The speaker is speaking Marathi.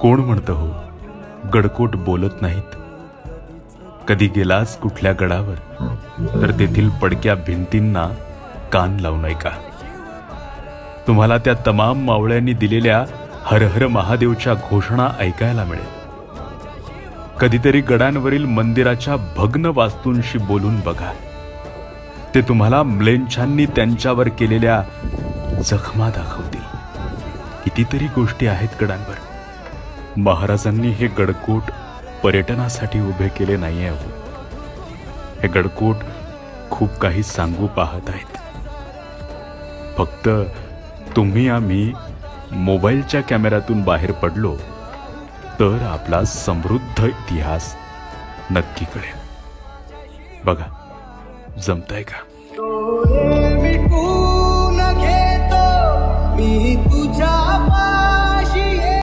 कोण म्हणतं हो? गडकोट बोलत नाहीत. कधी गेलास कुठल्या गडावर? तर तेथील पडक्या भिंतींना कान लावू नये का तुम्हाला त्या तमाम मावळ्यांनी दिलेल्या हर हर महादेवच्या घोषणा ऐकायला मिळेल. कधीतरी गडांवरील मंदिराच्या भग्न वास्तूंशी बोलून बघा. ते तुम्हाला म्लेंछांनी त्यांच्यावर केलेल्या जखमा दाखवतील. कितीतरी गोष्टी आहेत गडांवर. महाराजांनी हे गडकोट पर्यटनासाठी उभे केले नाही हो. हे गडकोट खूप काही सांगू पाहत आहेत. फक्त तुम्ही आम्ही मोबाईलच्या कॅमेऱ्यातून बाहेर पडलो तर आपला समृद्ध इतिहास नक्की कळेल. बघा जमताय का?